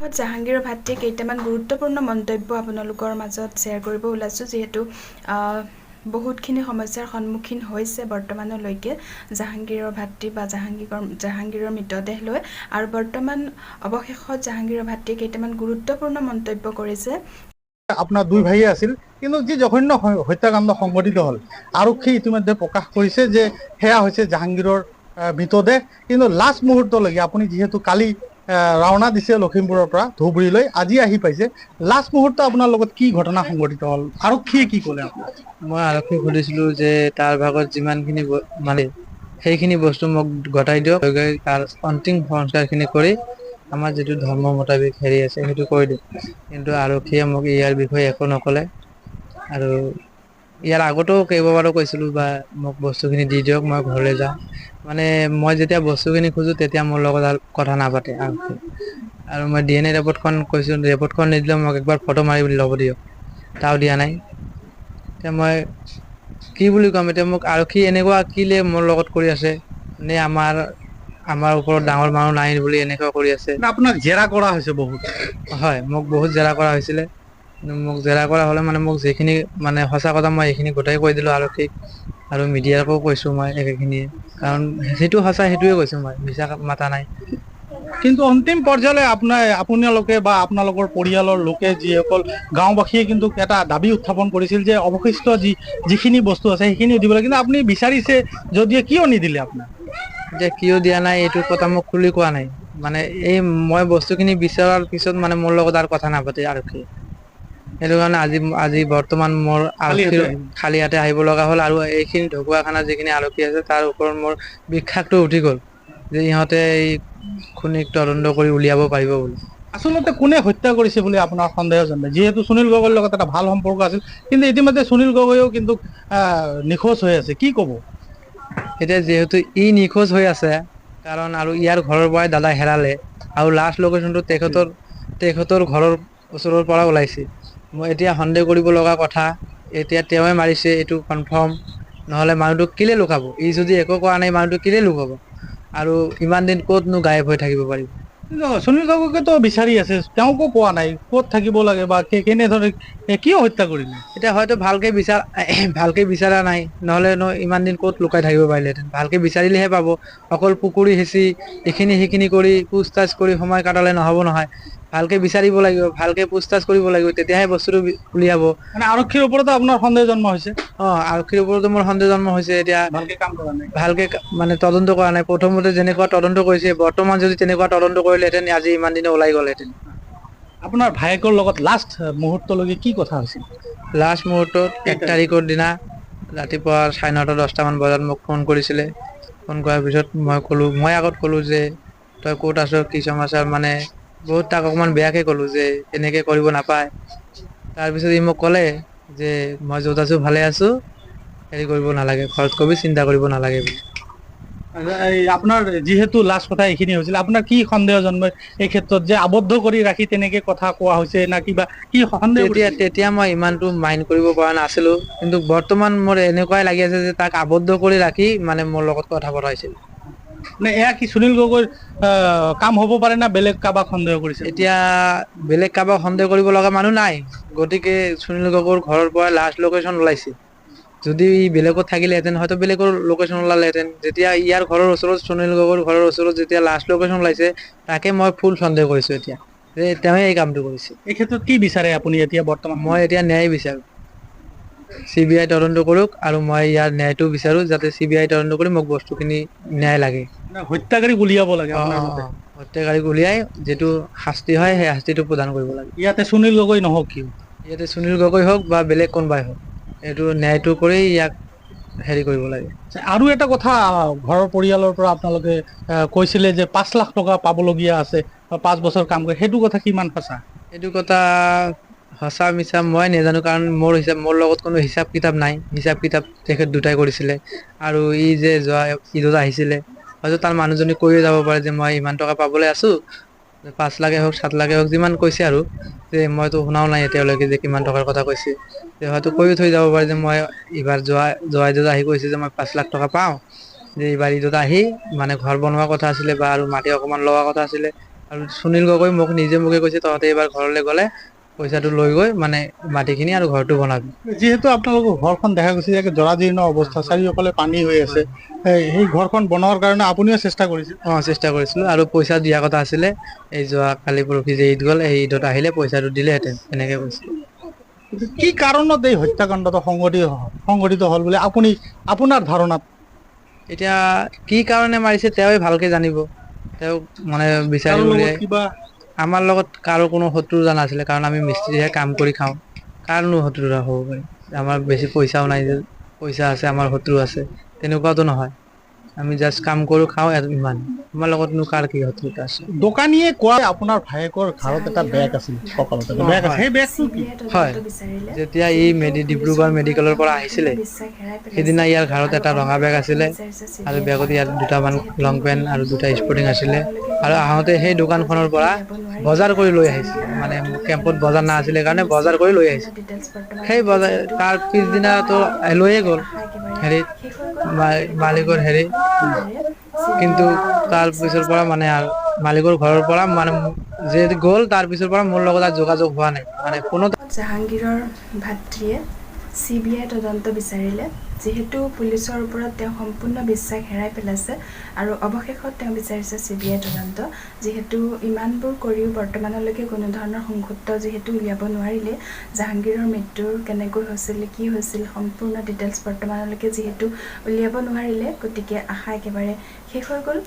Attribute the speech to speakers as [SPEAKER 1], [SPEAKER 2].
[SPEAKER 1] শেষত জাহাংগীৰৰ ভাতৃয়ে কেইটামান গুৰুত্বপূৰ্ণ মন্তব্য আপোনালোকৰ মাজত শ্বেয়াৰ কৰিব ওলাইছোঁ যিহেতু বহুতখিনি সমস্যাৰ সন্মুখীন হৈছে বৰ্তমানলৈকে জাহাংগীৰৰ ভাতৃ বা জাহাংগীৰৰ জাহাংগীৰৰ মৃতদেহ লৈ আৰু বৰ্তমান অৱশেষত জাহাংগীৰৰ ভাতৃয়ে কেইটামান গুৰুত্বপূৰ্ণ মন্তব্য কৰিছে।
[SPEAKER 2] আপোনাৰ দুই ভাইয়ে আছিল কিন্তু যি জঘন্য হত্যাকাণ্ড সংঘটিত হ'ল আৰক্ষী ইতিমধ্যে প্ৰকাশ কৰিছে যে সেয়া হৈছে জাহাংগীৰৰ মৃতদেহ। কিন্তু লাষ্ট মুহূৰ্তলৈকে আপুনি যিহেতু কালি ৰাওনা দিছে লখিমপুৰৰ পৰা ধুবুৰীলৈ। আজি আহি পাইছে। লাষ্ট মুহূৰ্ত আপোনাৰ লগত কি ঘটনা সংঘটিত হ'ল? আৰক্ষীয়ে কি ক'লে
[SPEAKER 3] মই আৰক্ষীক সুধিছিলো যে তাৰ ভাগত যিমানখিনি মানে সেইখিনি বস্তু মোক গতাই দিয়ক। তাৰ অন্তিম সংস্কাৰখিনি কৰি আমাৰ যিটো ধৰ্ম মোতাবিক হেৰি আছে সেইটো কৰি দিয়ক। কিন্তু আৰক্ষীয়ে মোক ইয়াৰ বিষয়ে একো নক'লে। আৰু ইয়াৰ আগতেও কেইবাবাৰো কৈছিলো বা মোক বস্তুখিনি দি দিয়ক মই ঘৰলৈ যাওঁ মানে মই যেতিয়া বস্তুখিনি খোজো তেতিয়া মোৰ লগত কথা নাপাতে আৰু। মই ডি এন এ ৰিপৰ্টখন কৈছোঁ ৰিপৰ্টখন নিদিলেও মোক একবাৰ ফটো মাৰি ল'ব দিয়ক। তাও দিয়া নাই। এতিয়া মই কি বুলি ক'ম এতিয়া মোক আৰক্ষী এনেকুৱা কিলে মোৰ লগত কৰি আছে নে আমাৰ আমাৰ ওপৰত ডাঙৰ মানুহ নাই বুলি এনেকুৱা কৰি আছে।
[SPEAKER 2] আপোনাক জেৰা কৰা হৈছে বহুত।
[SPEAKER 3] হয় মোক বহুত জেৰা কৰা হৈছিলে। মোক জেৰা কৰা হ'লে মানে মোক যিখিনি মানে সঁচা কথা মই এইখিনি গোটেই কৈ দিলোঁ আৰক্ষীক আৰু মিডিয়াকো কৈছোঁ মই একেখিনিয়ে। কাৰণ যিটো সঁচা সেইটোৱে কৈছোঁ মই মিছা মাতা নাই।
[SPEAKER 2] কিন্তু অন্তিম পৰ্যায়লৈ আপোনাৰ আপোনালোকে বা আপোনালোকৰ পৰিয়ালৰ লোকে যিসকল গাঁওবাসীয়ে কিন্তু এটা দাবী উত্থাপন কৰিছিল যে অৱশিষ্ট যি যিখিনি বস্তু আছে সেইখিনিও দিব লাগে কিন্তু আপুনি বিচাৰিছে যদিও কিয় নিদিলে আপোনাক?
[SPEAKER 3] এতিয়া কিয় দিয়া নাই এইটো কথা মোক খুলি কোৱা নাই। মানে এই মই বস্তুখিনি বিচৰাৰ পিছত মানে মোৰ লগত আৰু কথা নাপাতে আৰক্ষী সেইটো কাৰণে আজি আজি বৰ্তমান মোৰ আৰক্ষীৰ
[SPEAKER 2] আহিব।
[SPEAKER 3] খালী হাতে আহিব লগা হ'ল আৰু এইখিনি ঢকুৱাখানাৰ যিখিনি আৰক্ষী আছে তাৰ ওপৰত মোৰ বিশ্বাসটো উঠি গ'ল যে ইহঁতে এই খুনিক তদন্ত কৰি উলিয়াব পাৰিব বুলি।
[SPEAKER 2] আচলতে কোনে হত্যা কৰিছে বুলি আপোনাৰ সন্দেহ জন্মে যিহেতু সুনীল গগৈৰ লগত এটা ভাল সম্পৰ্ক আছিল কিন্তু ইতিমধ্যে সুনীল গগৈও কিন্তু নিখোজ হৈ আছে। কি ক'ব?
[SPEAKER 3] এতিয়া যিহেতু ই নিখোজ হৈ আছে কাৰণ আৰু ইয়াৰ ঘৰৰ পৰাই দাদা হেৰালে আৰু লাষ্ট লোকেশ্যনটো তেখেতৰ তেখেতৰ ঘৰৰ ওচৰৰ পৰা ওলাইছে। মই এতিয়া সন্দেহ কৰিব লগা কথা এতিয়া তেওঁৱে মাৰিছে এইটো কনফাৰ্ম নহ'লে মানুহটোক কেলে লুকাব? ই যদি একো কৰা নাই মানুহটোক কেলে লুকাব? আৰু ইমান দিন ক'তনো গায়ব হৈ থাকিব পাৰিব?
[SPEAKER 2] সুনীল গগৈকেতো বিচাৰি আছে তেওঁকো পোৱা নাই ক'ত থাকিব লাগে বা কে- কেনেদৰে এ, কিয় হত্যা কৰিলে?
[SPEAKER 3] এতিয়া হয়তো ভালকে বিচাৰ ভালকে বিচৰা নাই নহ'লে ন ইমান দিন ক'ত লুকাই থাকিব পাৰিলেহেঁতেন। ভালকে বিচাৰিলেহে পাব অকল পুখুৰী সিঁচি এইখিনি সেইখিনি কৰি পোচ তাছ কৰি সময় কটালে নহ'ব নহয়। ভালকে বিচাৰিব লাগিব ভালকে পোচ তাছ কৰিব লাগিব তেতিয়াহে বস্তুটো উলিয়াব।
[SPEAKER 2] মানে আৰক্ষীৰ ওপৰতো আপোনাৰ সন্দেহ জন্ম হৈছে?
[SPEAKER 3] অ আৰক্ষীৰ ওপৰতো মোৰ সন্দেহ জন্ম হৈছে এতিয়া
[SPEAKER 2] ভালকে কাম কৰা নাই।
[SPEAKER 3] ভালকে মানে তদন্ত কৰা নাই। প্ৰথমতে যেনেকুৱা তদন্ত কৰিছে বৰ্তমান যদি তেনেকুৱা তদন্ত কৰিলেহেঁতেন আজি ইমান দিনে ওলাই গ'লহেঁতেন।
[SPEAKER 2] আপোনাৰ ভায়েকৰ লগত লাষ্ট মুহূৰ্তলৈকে কি কথা হৈছিল?
[SPEAKER 3] লাষ্ট মুহূৰ্তত এক তাৰিখৰ দিনা ৰাতিপুৱা চাৰে নটা দহটামান বজাত মোক ফোন কৰিছিলে। ফোন কৰাৰ পিছত মই ক'লোঁ মই আগত ক'লোঁ যে তই ক'ত আছ কি সমাচাৰ মানে বহুত তাক অকণমান বেয়াকৈ ক'লোঁ যে এনেকৈ কৰিব নাপায়। তাৰপিছত ই মোক ক'লে যে মই য'ত আছোঁ ভালে আছোঁ। হেৰি কৰিব নালাগে ঘৰত কবি চিন্তা কৰিব নালাগে বুলি।
[SPEAKER 2] আপোনাৰ যিহেতু লাষ্ট কথা এইখিনি হৈছিল আপোনাৰ কি সন্দেহ জন্মে এই ক্ষেত্ৰত যে আবদ্ধ কৰি ৰাখি তেনেকে কথা কোৱা হৈছে না কিবা কি সন্দেহ
[SPEAKER 3] তেতিয়া? তেতিয়া মই ইমানটো মাইণ্ড কৰিব পৰা নাছিলোঁ কিন্তু বৰ্তমান মোৰ এনেকুৱাই লাগি আছে যে তাক আবদ্ধ কৰি ৰাখি মানে মোৰ লগত কথা পতাইছিল।
[SPEAKER 2] নে এয়া কি সুনীল গগৈৰ আহ, কাম হ'ব পাৰে না বেলেগ কাৰোবাক সন্দেহ কৰিছে?
[SPEAKER 3] এতিয়া বেলেগ কাৰোবাক সন্দেহ কৰিব লগা মানুহ নাই গতিকে সুনীল গগৈৰ ঘৰৰ পৰা লাষ্ট লোকেশ্যন ওলাইছে। যদি বেলেগত থাকিলেহেঁতেন হয়তো বেলেগৰ লোকেশ্যন ওলালেহেঁতেন। যেতিয়া ইয়াৰ ঘৰৰ ওচৰত সুনীল গগৈৰ ঘৰৰ ওচৰত যেতিয়া লাষ্ট লোকেশ্যন ওলাইছে তাকে মই ফুল সন্দেহ কৰিছোঁ এতিয়া। যে তেওঁৱে এই কামটো কৰিছে।
[SPEAKER 2] এই ক্ষেত্ৰত কি বিচাৰে আপুনি এতিয়া বৰ্তমান?
[SPEAKER 3] মই এতিয়া ন্যায় বিচাৰোঁ। চি বি আই তদন্ত কৰক আৰু মই ইয়াৰ ন্যায়টো বিচাৰোঁ যাতে চি বি আই তদন্ত কৰি মোক বস্তুখিনি ন্যায় লাগে।
[SPEAKER 2] হত্যাকাৰীক উলিয়াব লাগে।
[SPEAKER 3] হত্যাকাৰীক উলিয়াই যিটো শাস্তি হয় সেই শাস্তিটো প্ৰদান কৰিব লাগে।
[SPEAKER 2] ইয়াতে সুনীল গগৈ নহওক কিয়?
[SPEAKER 3] ইয়াতে সুনীল গগৈ হওক বা বেলেগ কোনোবাই হওক। এইটো ন্যায়টো কৰি ইয়াক হেৰি কৰিব লাগে।
[SPEAKER 2] আৰু এটা কথা ঘৰৰ পৰিয়ালৰ পৰা আপোনালোকে কৈছিলে যে পাঁচ লাখ টকা পাবলগীয়া আছে পাঁচ বছৰ কাম কৰে সেইটো কথা কিমান সঁচা?
[SPEAKER 3] এইটো কথা সঁচা মিছা মই নাজানো কাৰণ মোৰ হিচাপ মোৰ লগত কোনো হিচাপ কিতাপ নাই। হিচাপ কিতাপ তেখেত দুটাই কৰিছিলে। আৰু ই যে যোৱা ঈদত আহিছিলে হয়তো তাৰ মানুহজনী কৈয়ে যাব পাৰে যে মই ইমান টকা পাবলৈ আছোঁ। পাঁচ লাখে হওক সাত লাখে হওক যিমান কৈছে আৰু যে মইতো শুনাও নাই এতিয়ালৈকে যে কিমান টকাৰ কথা কৈছে। যে হয়তো কৈও থৈ যাব পাৰে যে মই এইবাৰ যোৱা যোৱা আহি কৈছে যে মই পাঁচ লাখ টকা পাওঁ। যে এইবাৰ ঈদত আহি মানে ঘৰ বনোৱা কথা আছিলে বা আৰু মাটি অকণমান লোৱা কথা আছিলে। আৰু সুনীল গগৈ মোক নিজে মোকে কৈছে তহঁতে এইবাৰ ঘৰলৈ গ'লে পইচাটো লৈ গৈ মানে মাটিখিনি আৰু ঘৰটো বনাবি।
[SPEAKER 2] যিহেতু আপোনালোকৰ ঘৰখন দেখা গৈছে যে জৰাজীৰ্ণ অৱস্থা চাৰিওফালে পানী হৈ আছে। সেই ঘৰখন বনোৱাৰ কাৰণে আপুনিও চেষ্টা কৰিছিল।
[SPEAKER 3] অঁ চেষ্টা কৰিছিলোঁ আৰু পইচা দিয়া কথা আছিলে। এই যোৱা কালি পৰহি যে ঈদ গ'ল এই ঈদত আহিলে পইচাটো দিলেহেঁতেন এনেকৈ কৈছিলোঁ।
[SPEAKER 2] কি কাৰণত এই হত্যাকাণ্ডটো সংঘটিত সংঘটিত হ'ল বুলি আপুনি আপোনাৰ ধাৰণাত?
[SPEAKER 3] এতিয়া কি কাৰণে মাৰিছে তেওঁৱে ভালকে জানিব। তেওঁ মানে বিচাৰি
[SPEAKER 2] কাৰো লগত
[SPEAKER 3] উলিয়াই
[SPEAKER 2] কিবা
[SPEAKER 3] আমাৰ লগত কাৰো কোনো শত্ৰুতা নাছিলে কাৰণ আমি মিস্ত্ৰীহে কাম কৰি খাওঁकारনো শত্ৰুতা হ'ব পাৰে? আমাৰ বেছি পইচাও নাই যে পইচা আছে আমাৰ শত্ৰু আছে তেনেকুৱাতো নহয়। আমি জাষ্ট কাম কৰোঁ খাওঁ ইমান। আমাৰ লগতনো কাৰ কি শত্ৰুতা আছে?
[SPEAKER 2] দোকানীয়ে কোৱা আপোনাৰ ভায়েকৰ ঘৰত এটা বেগ আছিল কপালত এটা বেগ আছে। সেই বেগটো কি?
[SPEAKER 3] হয়। যেতিয়া ই মেডি ডিব্ৰুগড় মেডিকেলৰ পৰা আহিছিলে সেইদিনা ইয়াৰ ঘৰত এটা ৰঙা বেগ আছিলে আৰু বেগত ইয়াত দুটামান লং পেণ্ট আৰু দুটা স্পৰ্টিং আছিলে। আৰু আহোঁতে সেই দোকানখনৰ পৰা বজাৰ কৰি লৈ আহিছিলে। মানে কেম্পত বজাৰ নাছিলে কাৰণে বজাৰ কৰি লৈ আহিছে সেই বজাৰ তাৰ পিছদিনাতো লৈয়ে গ'ল। হেৰিত মালিকৰ হেৰি কিন্তু তাৰ পিছৰ পৰা মানে মালিকৰ ঘৰৰ পৰা মানে যে গ'ল, তাৰ পিছৰ পৰা মোৰ লগত যোগাযোগ হোৱা নাই। মানে কোনো
[SPEAKER 1] জাহাংগীৰৰ ভাতৃয়ে চি বি আই তদন্ত বিচাৰিলে। যিহেতু পুলিচৰ ওপৰত তেওঁ সম্পূৰ্ণ বিশ্বাস হেৰাই পেলাইছে আৰু অৱশেষত তেওঁ বিচাৰিছে চি বি আই তদন্ত। যিহেতু ইমানবোৰ কৰিও বৰ্তমানলৈকে কোনো ধৰণৰ সংসুত্ৰ যিহেতু উলিয়াব নোৱাৰিলে জাহাংগীৰৰ মৃত্যুৰ কেনেকৈ হৈছিল কি হৈছিল সম্পূৰ্ণ ডিটেইলছ বৰ্তমানলৈকে যিহেতু উলিয়াব নোৱাৰিলে গতিকে আশা একেবাৰে শেষ হৈ গ'ল।